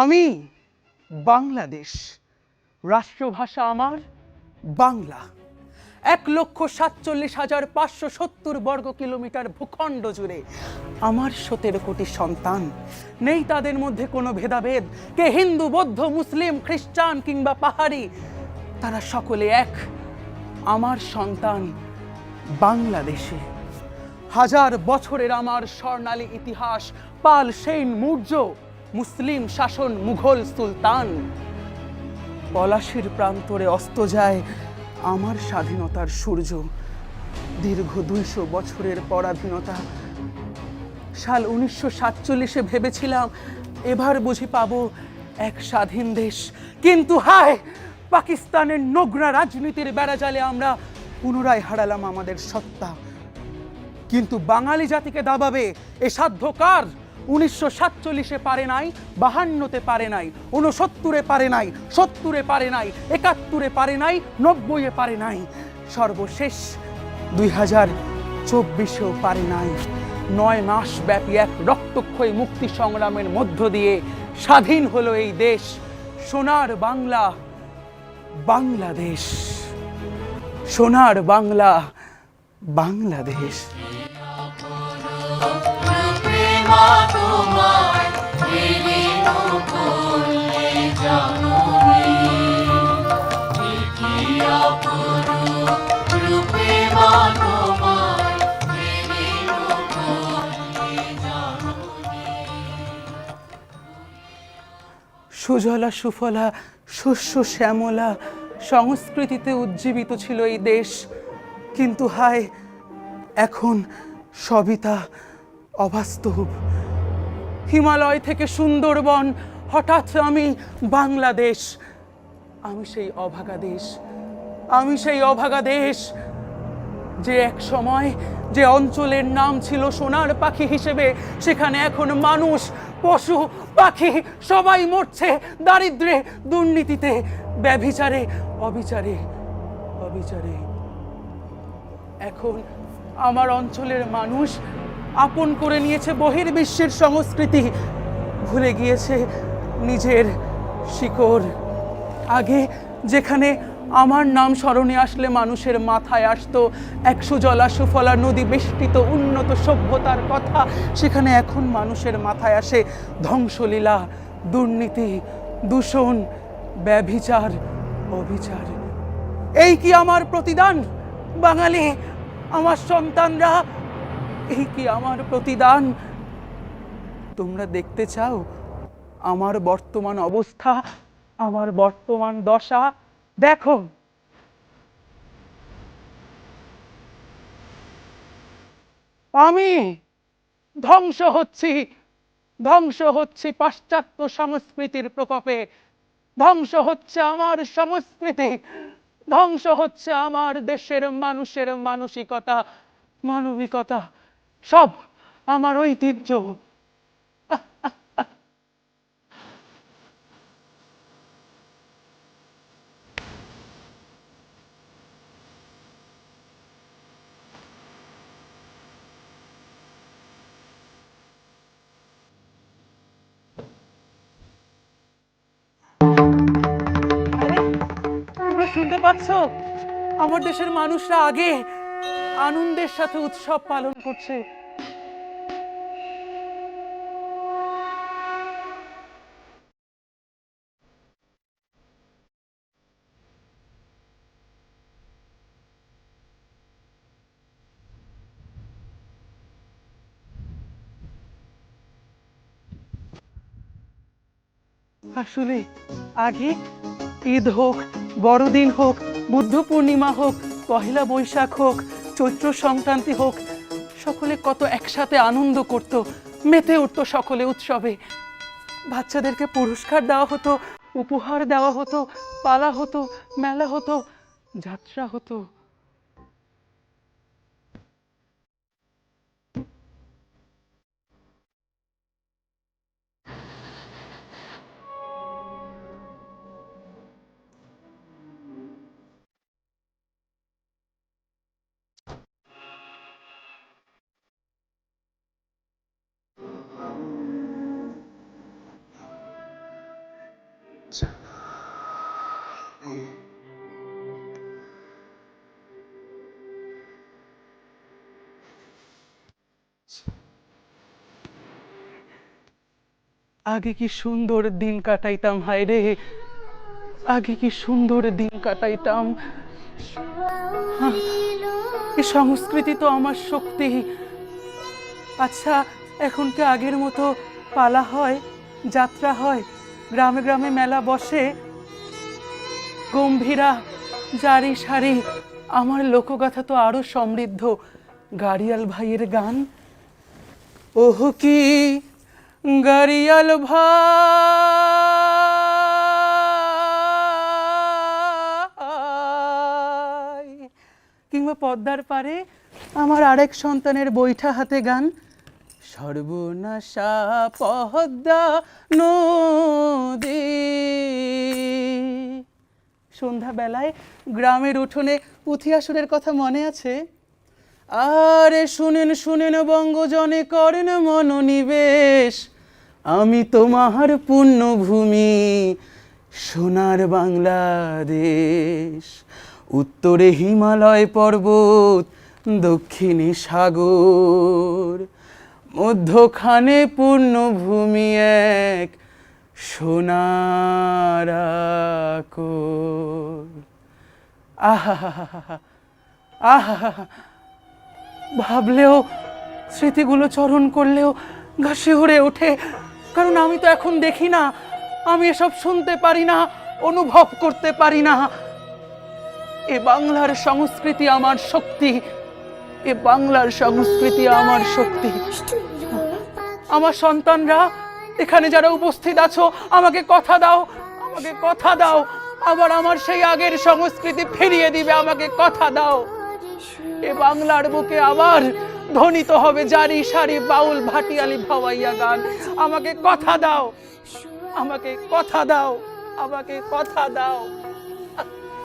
আমি বাংলাদেশ। রাষ্ট্রভাষা আমার বাংলা। এক লক্ষ সাতচল্লিশ হাজার পাঁচশো সত্তর বর্গ কিলোমিটার ভূখণ্ড জুড়ে আমার সতেরো কোটি সন্তান। নেই তাদের মধ্যে কোনো ভেদাভেদ। কে হিন্দু, বৌদ্ধ, মুসলিম, খ্রিস্টান কিংবা পাহাড়ি, তারা সকলে এক। আমার সন্তান বাংলাদেশে। হাজার বছরের আমার স্বর্ণালী ইতিহাস, পাল, সেন, মৌর্য মুসলিম শাসন মুঘল সুলতান। পলাশির প্রান্তরে অস্ত যায় আমার স্বাধীনতার সূর্য। দীর্ঘ দুইশো বছরের পরাধীনতা। সাল উনিশশো সাতচল্লিশে ভেবেছিলাম, এবার বুঝি পাবো এক স্বাধীন দেশ। কিন্তু হায়, পাকিস্তানের নোংরা রাজনীতির বেড়াজালে আমরা পুনরায় হারালাম আমাদের সত্তা। কিন্তু বাঙালি জাতিকে দাবাবে এ সাধ্য কার উনিশশো সাতচল্লিশে পারে নাই, বাহান্নতে পারে নাই উনসত্তরে পারে নাই, সত্তরে পারে নাই, একাত্তরে পারে নাই, নব্বইয়ে পারে নাই। সর্বশেষ দুই হাজার চব্বিশেও পারে নাই। নয় মাস ব্যাপী এক রক্তক্ষয়ী মুক্তি সংগ্রামের মধ্য দিয়ে স্বাধীন হলো এই দেশ, সোনার বাংলা, বাংলাদেশ। সোনার বাংলা, বাংলাদেশ। সুজলা সুফলা শস্য শ্যামলা সংস্কৃতিতে উজ্জীবিত ছিল এই দেশ। কিন্তু হায় এখন সবই তা অবাস্তব। হিমালয় থেকে সুন্দরবন, হঠাৎ আমি বাংলাদেশ। আমি সেই অভাগা দেশ। আমি সেই অভাগা দেশ। যে এক সময় যে অঞ্চলের নাম ছিল সোনার পাখি হিসেবে, সেখানে এখন মানুষ, পশু, পাখি, সবাই মরছে দারিদ্রে, দুর্নীতিতে, ব্যভিচারে, অবিচারে অবিচারে। এখন আমার অঞ্চলের মানুষ আপন করে নিয়েছে বহির্বিশ্বের সংস্কৃতি। ভুলে গিয়েছে নিজের শিকড়। আগে যেখানে আমার নাম স্মরণে আসলে মানুষের মাথায় আসতো একশো জলা সুফলা নদী বেষ্টিত উন্নত সভ্যতার কথা। সেখানে এখন মানুষের মাথায় আসে ধ্বংসলীলা, দুর্নীতি, দূষণ, ব্যভিচার, অবিচার। এই কি আমার প্রতিদান? বাঙালি, আমার সন্তানরা এই কি আমার প্রতিদান? তোমরা দেখতে চাও আমার বর্তমান অবস্থা, আমার বর্তমান দশা? দেখো। আমি ধ্বংস হচ্ছি, ধ্বংস হচ্ছে পাশ্চাত্য সংস্কৃতির প্রকোপে। ধ্বংস হচ্ছে আমার সংস্কৃতি, ধ্বংস হচ্ছে আমার দেশের মানুষের মানসিকতা, মানবিকতা। সব আমার ঐতিহ্য। শুনতে পাচ্ছ? আমার দেশের মানুষরা আগে আনন্দের সাথে উৎসব পালন করছে। আসলে আগে ঈদ হোক, বড়দিন হোক, বুদ্ধ পূর্ণিমা হোক, পহেলা বৈশাখ হোক চৈত্র সংক্রান্তি হোক, সকলে কত একসাথে আনন্দ করত, মেতে উঠত সকলে উৎসবে। বাচ্চাদেরকে পুরস্কার দেওয়া হতো, উপহার দেওয়া হতো, পালা হতো, মেলা হতো, যাত্রা হতো। আগে কি সুন্দর দিন কাটাইতাম হায় রে। আগে কি সুন্দর দিন কাটাইতাম। হ্যাঁ, এই সংস্কৃতি তো আমার শক্তি। আচ্ছা এখন কি আগের মতো পালা হয় যাত্রা হয়? গ্রামে গ্রামে মেলা বসে। গম্ভীরা, জারি সারি, আমার লোকগাথা তো আরও সমৃদ্ধ। গাড়িয়াল ভাইয়ের গান। ওহ কি গাড়িয়াল ভাই। কিংবা পদ্মার পারে আমার আরেক সন্তানের বৈঠা হাতে গান। সর্বনাশা পদ্মা নদী। সন্ধ্যাবেলায় গ্রামের উঠোনে পুঁথি পুথিয়াসুরের কথা মনে আছে? আরে শুনেন শুনেন বঙ্গজনে করেন মনোনিবেশ। আমি তোমার পুণ্যভূমি সোনার বাংলাদেশ। উত্তরে হিমালয় পর্বত, দক্ষিণে সাগর। মধ্যখানে পূর্ণভূমি এক সোনার। আহা আহা ভাবলেও স্মৃতিগুলো চরণ করলেও ঘাসে উড়ে ওঠে। কারণ আমি তো এখন দেখি না, আমি এসব শুনতে পারি না, অনুভব করতে পারি না। এ বাংলার সংস্কৃতি আমার শক্তি। এ বাংলার সংস্কৃতি আমার শক্তি। আমার সন্তানরা, এখানে যারা উপস্থিত আছো, আমাকে কথা দাও, আমাকে কথা দাও। আবার আমার সেই আগের সংস্কৃতি ফিরিয়ে দিবে, আমাকে কথা দাও। এ বাংলার বুকে আবার ধ্বনিত হবে জারি সারি বাউল ভাটিয়ালি ভাওয়াইয়া গান। আমাকে কথা দাও, আমাকে কথা দাও, আমাকে কথা দাও।